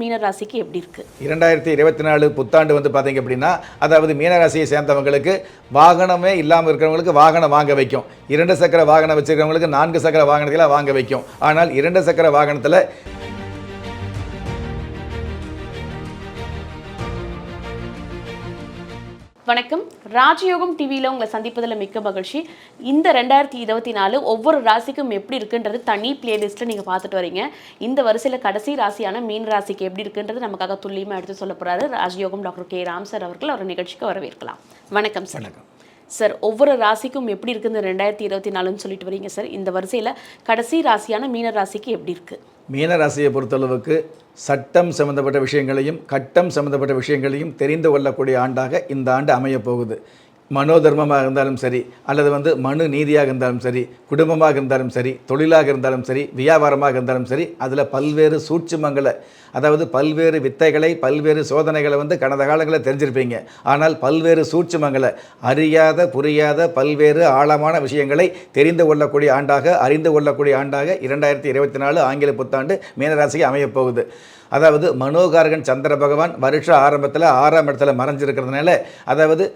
மீன ராசிக்கு எப்படி இருக்கு? இரண்டாயிரத்தி இருபத்தி நாலு புத்தாண்டு வந்து பார்த்தீங்க அப்படின்னா அதாவது மீனராசியை சேர்ந்தவங்களுக்கு வாகனமே இல்லாமல் இருக்கிறவங்களுக்கு வாகனம் வாங்க வைக்கும். இரண்டு சக்கர வாகனம் வச்சிருக்கிறவங்களுக்கு நான்கு சக்கர வாகனத்தில் வாங்க வைக்கும். ஆனால் இரண்டு சக்கர வாகனத்தில் வணக்கம். ராஜயோகம் டிவியில் உங்களை சந்திப்பதில் மிக்க மகிழ்ச்சி. இந்த ரெண்டாயிரத்தி இருபத்தி நாலு ஒவ்வொரு ராசிக்கும் எப்படி இருக்குன்றது தனி பிளேலிஸ்ட்டில் நீங்கள் பார்த்துட்டு வரீங்க. இந்த வரிசையில் கடைசி ராசியான மீன் ராசிக்கு எப்படி இருக்குன்றது நமக்காக துல்லியமாக எடுத்து சொல்ல போகிறாரு ராஜயோகம் டாக்டர் கே. ராம் சார் அவர்கள். அவர் நிகழ்ச்சிக்கு வரவேற்கலாம். வணக்கம் சார். வணக்கம். சார் ஒவ்வொரு ராசிக்கும் எப்படி இருக்குது ரெண்டாயிரத்தி இருபத்தி நாலுன்னு சொல்லிட்டு வரீங்க சார். இந்த வரிசையில் கடைசி ராசியான மீன ராசிக்கு எப்படி இருக்குது மீனராசியை பொறுத்தளவுக்கு சட்டம் சம்பந்தப்பட்ட விஷயங்களையும் கட்டம் சம்பந்தப்பட்ட விஷயங்களையும் தெரிந்து கொள்ளக்கூடிய ஆண்டாக இந்த ஆண்டு அமையப் போகுது. மனோதர்மமாக இருந்தாலும் சரி அல்லது வந்து மனு நீதியாக இருந்தாலும் சரி குடும்பமாக இருந்தாலும் சரி தொழிலாக இருந்தாலும் சரி வியாபாரமாக இருந்தாலும் சரி அதில் பல்வேறு சூட்சுமங்களை அதாவது பல்வேறு வித்தைகளை பல்வேறு சோதனைகளை வந்து கடந்த காலங்களில் தெரிஞ்சிருப்பீங்க. ஆனால் பல்வேறு சூட்சுமங்களை அறியாத புரியாத பல்வேறு ஆழமான விஷயங்களை தெரிந்து கொள்ளக்கூடிய ஆண்டாக அறிந்து கொள்ளக்கூடிய ஆண்டாக இரண்டாயிரத்தி இருபத்தி நாலு ஆங்கில புத்தாண்டு மீனராசிக்கு அமையப் போகுது. அதாவது மனோகாரகன் சந்திர பகவான் வருஷ ஆரம்பத்தில் ஆறாம் இடத்துல மறைஞ்சிருக்கிறதுனால அதாவது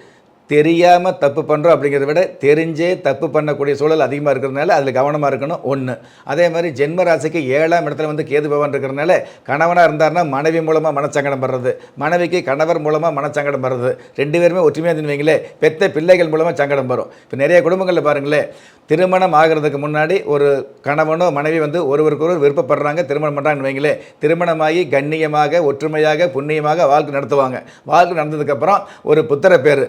தெரியாமல் தப்பு பண்ணுறோம் அப்படிங்கிறத விட தெரிஞ்சே தப்பு பண்ணக்கூடிய சூழல் அதிகமாக இருக்கிறதுனால அதில் கவனமாக இருக்கணும் ஒன்று அதே மாதிரி ஜென்ம ராசிக்கு ஏழாம் இடத்துல வந்து கேது பவன் இருக்கிறதுனால கணவனாக இருந்தாருன்னா மனைவி மூலமாக மனச்சங்கடம் வர்றது மனைவிக்கு கணவர் மூலமாக மனச்சங்கடம் வர்றது. ரெண்டு பேருமே ஒற்றுமையாக இருந்து பெத்த பிள்ளைகள் மூலமாக சங்கடம் வரும். இப்போ நிறைய குடும்பங்களில் பாருங்களேன் திருமணம் ஆகிறதுக்கு முன்னாடி ஒரு கணவனோ மனைவி வந்து ஒருவருக்கு ஒருவர் விருப்பப்படுறாங்க திருமணம் பண்ணுறாங்கன்னு வைங்களே திருமணமாகி கண்ணியமாக ஒற்றுமையாக புண்ணியமாக வாழ்க்கை நடத்துவாங்க. வாழ்க்கை நடந்ததுக்கப்புறம் ஒரு புத்திர பேர்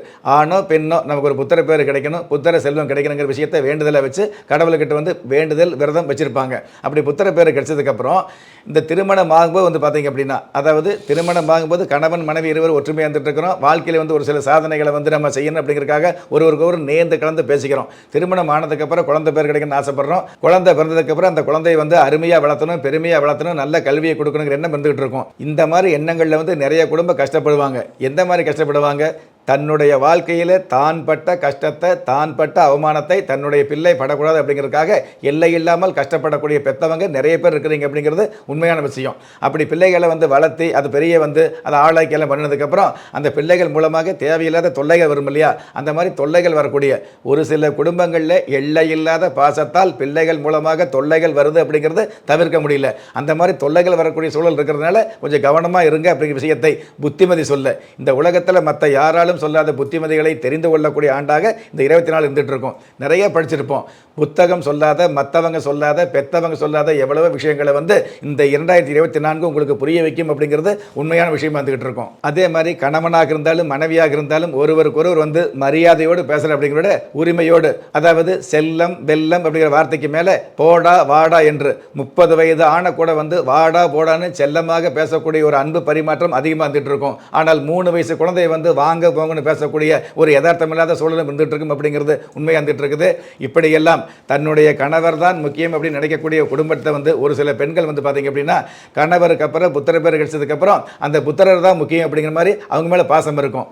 ஆணோ பெண்ணோ நமக்கு ஒரு புத்திர பேர் கிடைக்கணும் புத்திர செல்வம் கிடைக்கணுங்கிற விஷயத்தை வேண்டுதலை வச்சு கடவுள்கிட்ட வந்து வேண்டுதல் விரதம் வச்சுருப்பாங்க. அப்படி புத்திர பேர் கிடைச்சதுக்கப்புறம் இந்த திருமணம் ஆகும்போது வந்து பார்த்தீங்க அப்படின்னா அதாவது திருமணம் ஆகும்போது கணவன் மனைவி இருவர் ஒற்றுமையாக இருந்துட்டுருக்கிறோம். வாழ்க்கையில் வந்து ஒரு சில சாதனைகளை வந்து நம்ம செய்யணும் அப்படிங்கிறதுக்காக ஒருவருக்கு ஒரு நேர்ந்து கலந்து பேசிக்கிறோம். திருமணம் ஆனதுக்கப்புறம் குழந்தை பேர் கிடைக்கணும்னு ஆசைப்படுறோம். குழந்தை பிறந்ததுக்கப்புறம் அந்த குழந்தையை வந்து அருமையாக வளர்த்தணும் பெருமையாக வளர்த்தணும் நல்ல கல்வியை கொடுக்கணுங்கிற எண்ணம் இருந்துகிட்டு இருக்கும். இந்த மாதிரி எண்ணங்களில் வந்து நிறைய குடும்பம் கஷ்டப்படுவாங்க. எந்த மாதிரி கஷ்டப்படுவாங்க? தன்னுடைய வாழ்க்கையில் தான் பட்ட கஷ்டத்தை தான் பட்ட அவமானத்தை தன்னுடைய பிள்ளை படக்கூடாது அப்படிங்கிறதுக்காக எல்லை இல்லாமல் கஷ்டப்படக்கூடிய பெற்றவங்க நிறைய பேர் இருக்கிறீங்க அப்படிங்கிறது உண்மையான விஷயம். அப்படி பிள்ளைகளை வந்து வளர்த்தி அது பெரிய வந்து அதை ஆளாக்கியெல்லாம் பண்ணினதுக்கப்புறம் அந்த பிள்ளைகள் மூலமாக தேவையில்லாத தொல்லைகள் வரும் இல்லையா? அந்த மாதிரி தொல்லைகள் வரக்கூடிய ஒரு சில குடும்பங்களில் எல்லை இல்லாத பாசத்தால் பிள்ளைகள் மூலமாக தொல்லைகள் வருது அப்படிங்கிறது தவிர்க்க முடியல. அந்த மாதிரி தொல்லைகள் வரக்கூடிய சூழல் இருக்கிறதுனால கொஞ்சம் கவனமாக இருங்க அப்படிங்கிற விஷயத்தை புத்திமதி சொல்ல. இந்த உலகத்தில் மற்ற யாராலும் சொல்லாத புத்திமதிகளை தெரிந்து கொள்ளக்கூடிய ஆண்டாக இந்த இருபத்தி நாலு இருந்துட்டு இருக்கோம். நிறைய படிச்சிருப்போம். புத்தகம் சொல்லாத மற்றவங்க சொல்லாத பெத்தவங்க சொல்லாத எவ்வளவோ விஷயங்களை வந்து இந்த இரண்டாயிரத்தி இருபத்தி நான்கு உங்களுக்கு புரிய வைக்கும் அப்படிங்கிறது உண்மையான விஷயமா இருந்துகிட்டு இருக்கும். அதே மாதிரி கணவனாக இருந்தாலும் மனைவியாக இருந்தாலும் ஒருவருக்கு ஒருவர் வந்து மரியாதையோடு பேசுகிற அப்படிங்கிறத விட உரிமையோடு அதாவது செல்லம் வெல்லம் அப்படிங்கிற வார்த்தைக்கு மேலே போடா வாடா என்று முப்பது வயது ஆன கூட வந்து வாடா போடான்னு செல்லமாக பேசக்கூடிய ஒரு அன்பு பரிமாற்றம் அதிகமாக இருந்துகிட்டு இருக்கும். ஆனால் மூணு வயசு குழந்தைய வந்து வாங்க போங்கன்னு பேசக்கூடிய ஒரு யதார்த்தம் இல்லாத சூழலும் இருந்துகிட்டு இருக்கும் அப்படிங்கிறது உண்மையாக வந்துட்டு இருக்குது இப்படியெல்லாம் தன்னுடைய கணவர் தான் முக்கியம் அப்படின்னு நினைக்கக்கூடிய குடும்பத்தை வந்து ஒரு சில பெண்கள் வந்து பார்த்தீங்க அப்படின்னா கணவருக்கு அப்புறம் புத்திர பேர் கிடைச்சதுக்கப்புறம் அந்த புத்திரர் தான் முக்கியம் அப்படிங்கிற மாதிரி அவங்க மேலே பாசம் இருக்கும்.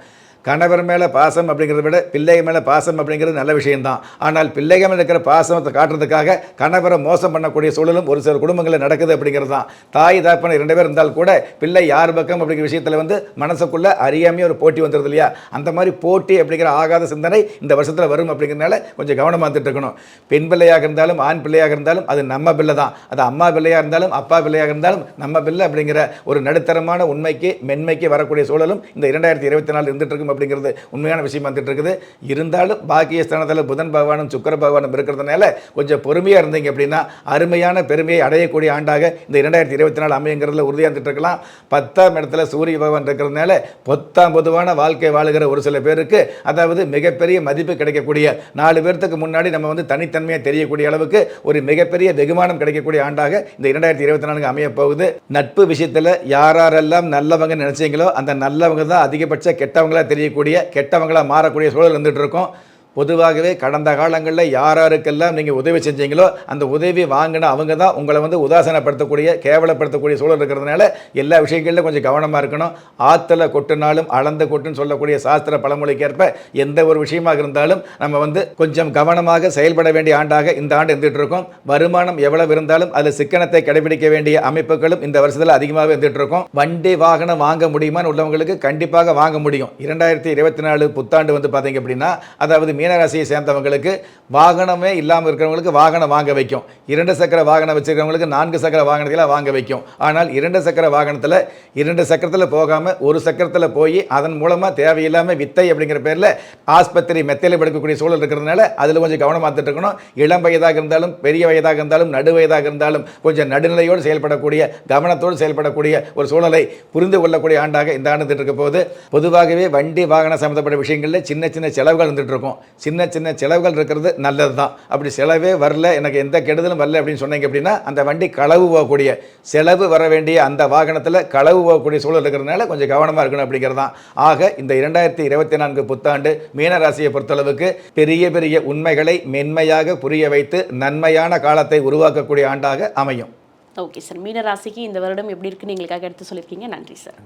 கணவர் மேலே பாசம் அப்படிங்கிறத விட பிள்ளைகள் மேலே பாசம் அப்படிங்கிறது நல்ல விஷயம்தான். ஆனால் பிள்ளைகள் மேலே இருக்கிற பாசத்தை காட்டுறதுக்காக கணவரை மோசம் பண்ணக்கூடிய சூழலும் ஒரு சில குடும்பங்களில் நடக்குது அப்படிங்கிறது தான் தாய் தாப்பனை ரெண்டு பேர் இருந்தால் கூட பிள்ளை யார் பக்கம் அப்படிங்கிற விஷயத்தில் வந்து மனசுக்குள்ளே அறியாமையே ஒரு போட்டி வந்துடுது இல்லையா? அந்த மாதிரி போட்டி அப்படிங்கிற ஆகாத சிந்தனை இந்த வருஷத்தில் வரும் அப்படிங்கிறனால கொஞ்சம் கவனமாக இருந்துட்டு இருக்கணும். பெண் பிள்ளையாக இருந்தாலும் ஆண் பிள்ளையாக இருந்தாலும் அது நம்ம பிள்ளை தான். அது அம்மா பிள்ளையாக இருந்தாலும் அப்பா பிள்ளையாக இருந்தாலும் நம்ம பிள்ளை அப்படிங்கிற ஒரு நடுத்தரமான உண்மைக்கு மென்மைக்கு வரக்கூடிய சூழலும் இந்த இரண்டாயிரத்தி இருபத்தி நாலு இருந்துட்டு இருக்கும் அப்படிங்கிறது உண்மையான விஷயம் வந்துட்டு இருக்குது. இருந்தாலும் பாக்கிய ஸ்தானத்தில் புதன் பகவானும் சுக்கர பகவானும் இருக்கிறதுனால கொஞ்சம் பொறுமையாக இருந்தீங்க அப்படின்னா அருமையான பெருமையை அடையக்கூடிய ஆண்டாக இந்த இரண்டாயிரத்தி இருபத்தி நாலு அமையங்கிறதுல உறுதியாக இருக்கலாம். பத்தாம் இடத்துல சூரிய பகவான் இருக்கிறதுனால பொத்தாம் பொதுவான வாழ்க்கை வாழுகிற ஒரு சில பேருக்கு அதாவது மிகப்பெரிய மதிப்பு கிடைக்கக்கூடிய நாலு பேர்த்துக்கு முன்னாடி நம்ம வந்து தனித்தன்மையாக தெரியக்கூடிய அளவுக்கு ஒரு மிகப்பெரிய வெகுமானம் கிடைக்கக்கூடிய ஆண்டாக இந்த இரண்டாயிரத்தி இருபத்தி நான்கு அமைய போகுது. நட்பு விஷயத்தில் யாரெல்லாம் நல்லவங்க நினைச்சீங்களோ அந்த நல்லவங்க தான் அதிகபட்ச கெட்டவங்களா தெரியும். தெரியக்கூடிய கெட்டவங்களா மாறக்கூடிய சூழல் இருந்துகிட்டு இருக்கும். பொதுவாகவே கடந்த காலங்களில் யார் யாருக்கெல்லாம் நீங்கள் உதவி செஞ்சீங்களோ அந்த உதவி வாங்கின அவங்க தான் உங்களை வந்து உதாசனப்படுத்தக்கூடிய கேவலப்படுத்தக்கூடிய சூழல் இருக்கிறதுனால எல்லா விஷயங்களிலும் கொஞ்சம் கவனமாக இருக்கணும். ஆற்றுல கொட்டினாலும் அளந்து கொட்டுன்னு சொல்லக்கூடிய சாஸ்திர பழமொழிக்கேற்ப எந்த ஒரு விஷயமாக இருந்தாலும் நம்ம வந்து கொஞ்சம் கவனமாக செயல்பட வேண்டிய ஆண்டாக இந்த ஆண்டு இருந்துகிட்டு இருக்கோம். வருமானம் எவ்வளவு இருந்தாலும் அதில் சிக்கனத்தை கடைபிடிக்க வேண்டிய அமைப்புகளும் இந்த வருஷத்தில் அதிகமாக இருந்துகிட்டு இருக்கோம். வண்டி வாகனம் வாங்க முடியுமான்னு உள்ளவங்களுக்கு கண்டிப்பாக வாங்க முடியும். இரண்டாயிரத்தி இருபத்தி நாலு புத்தாண்டு வந்து பார்த்தீங்க அப்படின்னா அதாவது மீனராசியை சேர்ந்தவங்களுக்கு வாகனமே இல்லாமல் இருக்கிறவங்களுக்கு வாகனம் வாங்க வைக்கும். இரண்டு சக்கர வாகனம் வச்சுருக்கிறவங்களுக்கு நான்கு சக்கர வாகனத்தில் வாங்க வைக்கும். ஆனால் இரண்டு சக்கர வாகனத்தில் இரண்டு சக்கரத்தில் போகாமல் ஒரு சக்கரத்தில் போய் அதன் மூலமாக தேவையில்லாமல் வித்தை அப்படிங்கிற பேரில் ஆஸ்பத்திரி மெத்தையில் படுக்கக்கூடிய சூழல் இருக்கிறதுனால அதில் கொஞ்சம் கவனமாக இருக்கணும். இளம் வயதாக இருந்தாலும் பெரிய வயதாக இருந்தாலும் நடு வயதாக இருந்தாலும் கொஞ்சம் நடுநிலையோடு செயல்படக்கூடிய கவனத்தோடு செயல்படக்கூடிய ஒரு சூழலை புரிந்து கொள்ளக்கூடிய ஆண்டாக இந்த ஆண்டு இருக்க போது பொதுவாகவே வண்டி வாகனம் சம்மந்தப்பட்ட விஷயங்களில் சின்ன சின்ன செலவுகள் இருந்துட்டு இருக்கும். சின்ன சின்ன செலவுகள் இருக்கிறது நல்லது தான் அப்படி செலவே வரல எனக்கு எந்த கெடுதலும் வரல அப்படின்னு சொன்னீங்க அப்படின்னா அந்த வண்டி களவு போகக்கூடிய செலவு வர வேண்டிய அந்த வாகனத்தில் களவு போகக்கூடிய சூழல் இருக்கிறதுனால கொஞ்சம் கவனமாக இருக்கணும் அப்படிங்கிறது தான் ஆக இந்த இரண்டாயிரத்தி இருபத்தி நான்கு புத்தாண்டு மீனராசியை பொறுத்தளவுக்கு பெரிய பெரிய உண்மைகளை மென்மையாக புரிய வைத்து நன்மையான காலத்தை உருவாக்கக்கூடிய ஆண்டாக அமையும். ஓகே சார் மீனராசிக்கு இந்த வருடம் எப்படி இருக்குன்னு எங்களுக்காக எடுத்து சொல்லியிருக்கீங்க. நன்றி சார்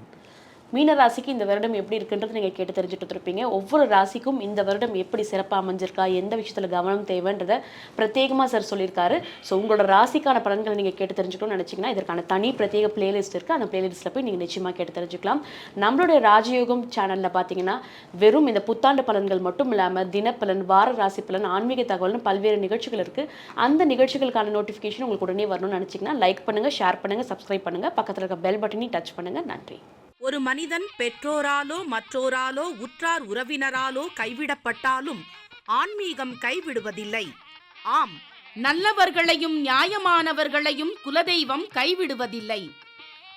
மீன ராசிக்கு இந்த வருடம் எப்படி இருக்குன்றது நீங்கள் கேட்டு தெரிஞ்சுட்டு இருப்பீங்க ஒவ்வொரு ராசிக்கும் இந்த வருடம் எப்படி சிறப்பாக அமைஞ்சிருக்கா எந்த விஷயத்தில் கவனம் தேவைன்றதை பிரத்யேகமாக சார் சொல்லியிருக்காரு. ஸோ உங்களோட ராசிக்கான பலன்களை நீங்கள் கேட்டு தெரிஞ்சுக்கணும்னு நினச்சிங்கன்னா இதற்கான தனி பிரத்யேக பிளேலிஸ்ட் இருக்குது அந்த பிளேலிஸ்ட்டில் போய் நீங்கள் நிச்சயமாக கேட்டு தெரிஞ்சுக்கலாம். நம்மளுடைய ராஜயோகம் சேனலில் பார்த்தீங்கன்னா வெறும் இந்த புத்தாண்டு பலன்கள் மட்டும் இல்லாமல் தினப்பலன் வார ராசி பலன் ஆன்மீக தகவல்னு பல்வேறு நிகழ்ச்சிகள் இருக்குது அந்த நிகழ்ச்சிகளுக்கான நோட்டிஃபிகேஷன் உங்களுக்கு உடனே வரணும்னு நினச்சிங்கன்னா லைக் பண்ணுங்கள் ஷேர் பண்ணுங்கள் சப்ஸ்கிரைப் பண்ணுங்கள் பக்கத்தில் இருக்க பெல் பட்டனையும் டச் பண்ணுங்கள் நன்றி. ஒரு மனிதன் பெற்றோராலோ மற்றோராலோ உற்றார் உறவினராலோ கைவிடப்பட்டாலும் ஆன்மீகம் கைவிடுவதில்லை. ஆம் நல்லவர்களையும் நியாயமானவர்களையும் குலதெய்வம் கைவிடுவதில்லை.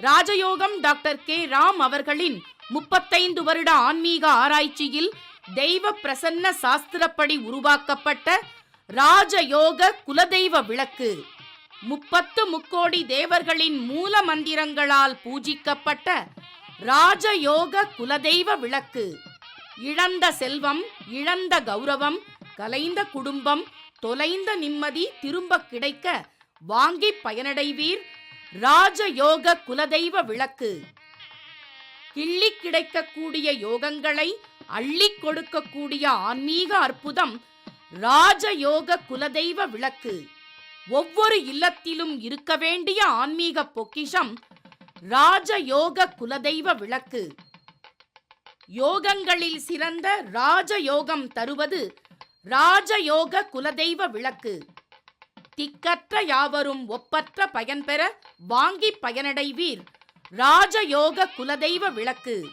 ராஜயோகம் டாக்டர் கே. ராம் அவர்களின் முப்பத்தைந்து வருட ஆன்மீக ஆராய்ச்சியில் தெய்வ பிரசன்ன சாஸ்திரப்படி உருவாக்கப்பட்ட ராஜயோக குலதெய்வ விளக்கு. முப்பத்து முக்கோடி தேவர்களின் மூல மந்திரங்களால் பூஜிக்கப்பட்ட ராஜயோக குலதெய்வ விளக்கு. இழந்த செல்வம் இழந்த கௌரவம் கலைந்த குடும்பம் தொலைந்த நிம்மதி திரும்ப கிடைக்க வாங்கி பயனடைவீர் ராஜயோக குலதெய்வ விளக்கு. கிள்ளி கிடைக்கக்கூடிய யோகங்களை அள்ளி கொடுக்கக்கூடிய ஆன்மீக அற்புதம் ராஜயோக குலதெய்வ விளக்கு. ஒவ்வொரு இல்லத்திலும் இருக்க வேண்டிய ஆன்மீக பொக்கிஷம் ராஜயோக குலதெய்வ விளக்கு. யோகங்களில் சிறந்த ராஜயோகம் தருவது ராஜயோக குலதெய்வ விளக்கு. திக்கற்ற யாவரும் ஒப்பற்ற பயன்பெற வாங்கி பயனடைவீர். ராஜயோக குலதெய்வ விளக்கு.